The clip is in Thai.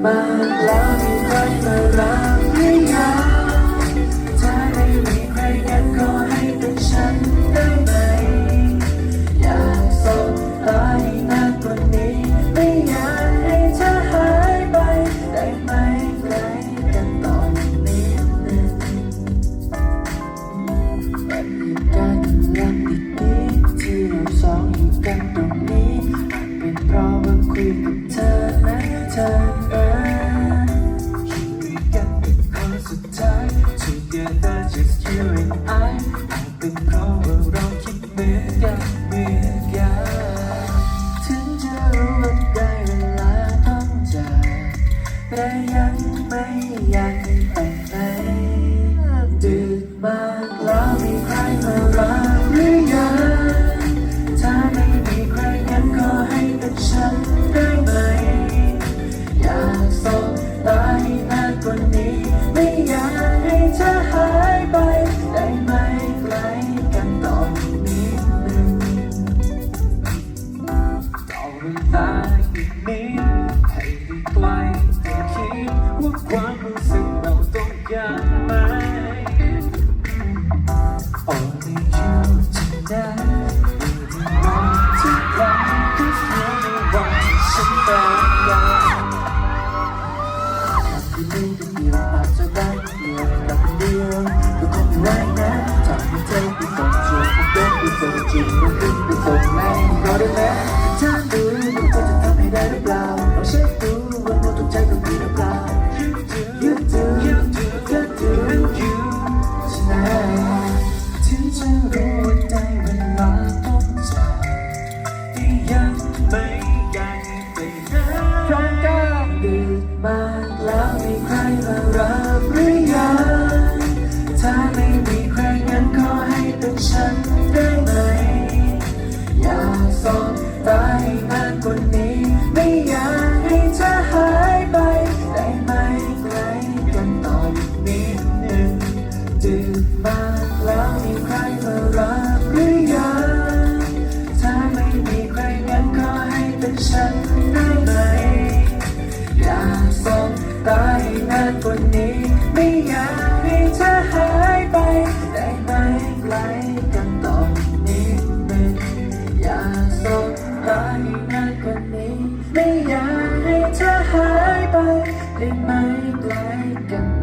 My love is like ชื่อเป็นเพาเราคิดเหมือนกันเหมือนกันถึงจะรู้ว่าได้เวลาต้องจากแต่ยังไม่อยาก Feel that's a bad deal, that's. มากกว่านี้ ไม่อยากให้เธอหายไป ได้ไหมไกลกัน